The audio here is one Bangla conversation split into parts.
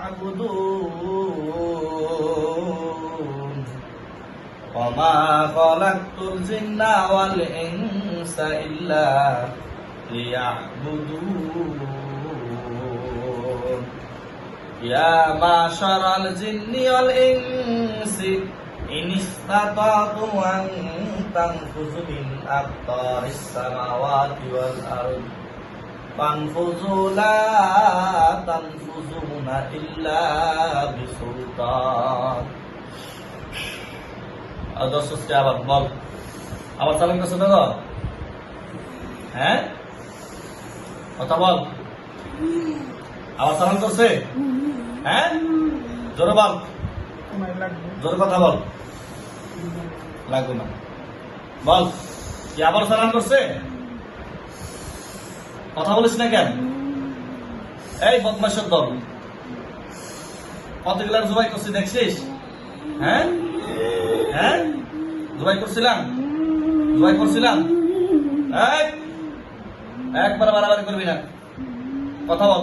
ليعبدون وما خلقت الجن والإنس إلا ليعبدون يا معشر الجن والإنس إن استطعتم أن تنفذوا من أقطار السماوات والأرض فانفذوا لا تنفذون إلا بسلطان আর দর্শককে আবার বল আবার চালান করছে দাদা হ্যাঁ কথা বল আবার চালান করছে হ্যাঁ জোরে বল জোরে কথা বল লাগবে না বল কি আবার চালান করছে কথা বলিস না কেন? এই বদমাসের দল। কতগুলার জবাই করছি দেখছিস? হ্যাঁ? হ্যাঁ? জবাই করছিলাম? জবাই করছিলাম? একবার বাড়াবাড়ি করবি না। কথা বল।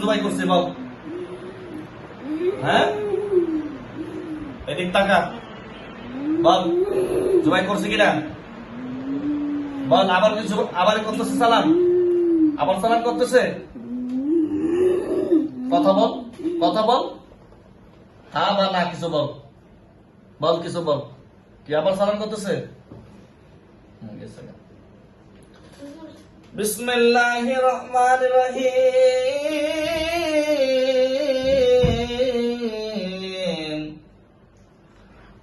জবাই করছি, বল। হ্যাঁ? এদিক তাকা। বল জবাই করছি কিনা? বল, আবার কিছু আবার করতেছে সালাম। আবার সালাম করতেছে? কথা বল কথা বল। হ্যাঁ বা, না, কিছু বল। বল, কিছু বল। কি আবার সালাম করতেছে? গা। বিসমিল্লাহির রহমানির রহিম।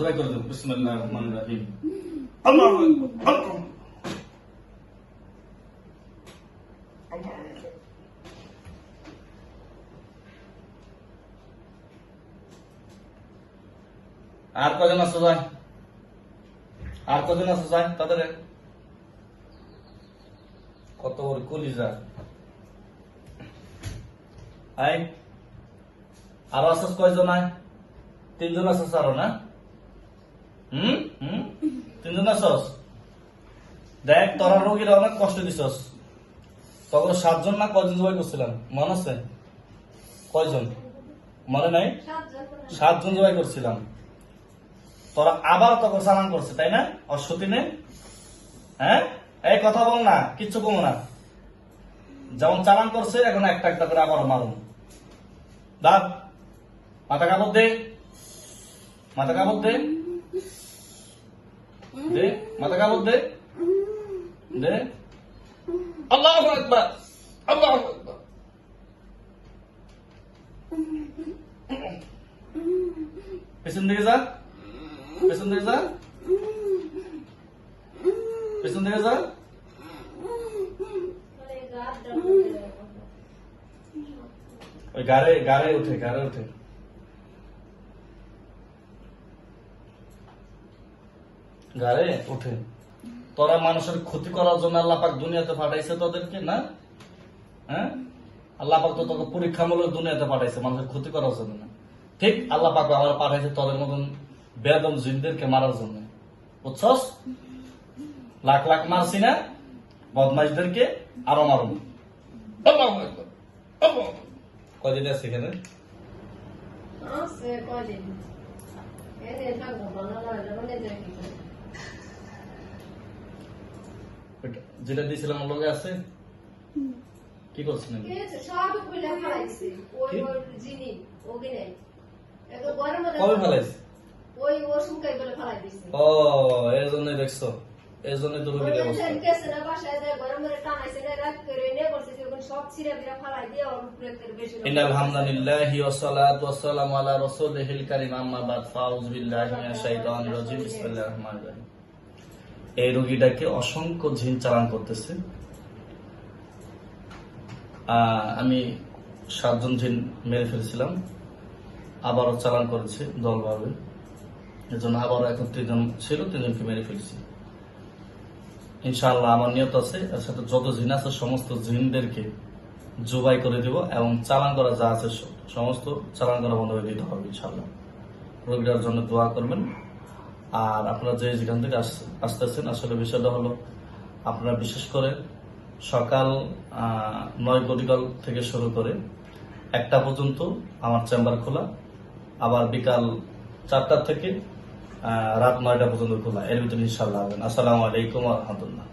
জোরে করে রহিম। আল্লাহু আকবার। আর কজন আছে যায় আর কজন আছে যায় তাদের? কত বড় কলিজা। আই আরও আসাস কয়জন আয় তিনজন আসাস আরও না? হুম? তিনজন আসাস দেখ, তোরা রোগীরা অনেক কষ্ট দিছস। তখন সাতজন না কয়জন জবাই করছিলাম? মনে আছে? কয়জন? মনে নাই? সাতজন জবাই করছিলাম। তোরা আবার তখন সালান করছে, তাই না? অশ্বতী নে? হ্যাঁ? এই কথা বল না, কিচ্ছু কমো না। যেমন চালান করছে, এখন একটা একটা করে আবার মারুন দাঁত, মাথা কাপড় দে। মাথা কাপড় দে। দে মাথা কাপড় দে দে আল্লাহ একবার আল্লাহ আকবার পেছন দিকে যা পেছন দিকে যা পেছন দিকে যা ওই গাড়ে গাড়ে উঠে গাড়ে উঠে গাড়ে উঠে তোরা মানুষের ক্ষতি করার জন্য আল্লাহ পাক দুনিয়াতে পাঠাইছে তোদেরকে না? হ্যাঁ? আল্লাহ পাক তো তোকে পরীক্ষামূলক দুনিয়াতে পাঠাইছে মানুষের ক্ষতি করার জন্য না। ঠিক আল্লাহ পাক আবার পাঠাইছে তোদের মতন বেদম জিনদেরকে মারার জন্য। বুঝছস? লাখ লাখ মারছি না বদমাইশদেরকে আরও মারুন। আল্লাহু আকবার। কয়দিন আছে এখানে? ওইটা- যেটা দিয়েছিলাম আমার লগে আছে? কি করছেন সব কইলা ফলাইছে। ওই ওর জিনি ওগে নাই। একদম গরম কবে ফলাইছে? ওই ও শুকাই বলে ফলাই দিছে। বাদ ফাউজ বিল্লাহি মিনাশ এই রোগীটাকে অসংখ্য ঝিন চালান করতেছে। আমি সাতজন জিন মেরে ফেলেছিলাম। আবারও চালান করেছে দলভাবে। এজন্য আবারও এখন তিনজন ছিল, তিনজনকে মেরে ফেলেছি। ইনশাআল্লাহ আমার নিয়ত আছে, এর সাথে যত জিন আছে, সমস্ত জিনদেরকে জুবাই করে দিব এবং চালান করা যা আছে সমস্ত চালান করা বন্ধ করে দিতে হবে ইনশাআল্লাহ। রোগীটার জন্য দোয়া করবেন। আর আপনারা যে যেখান থেকে আস- আসতেছেন, আসলে বিষয়টা হলো আপনারা বিশেষ করে সকাল নয় গতিকাল থেকে শুরু করে একটা পর্যন্ত আমার চেম্বার খোলা, আবার বিকাল চারটা থেকে রাত নয়টা পর্যন্ত খোলা। এর ভিতরে ইনশাল্লাহ আসসালামু আলাইকুম রহমতুল্লাহ।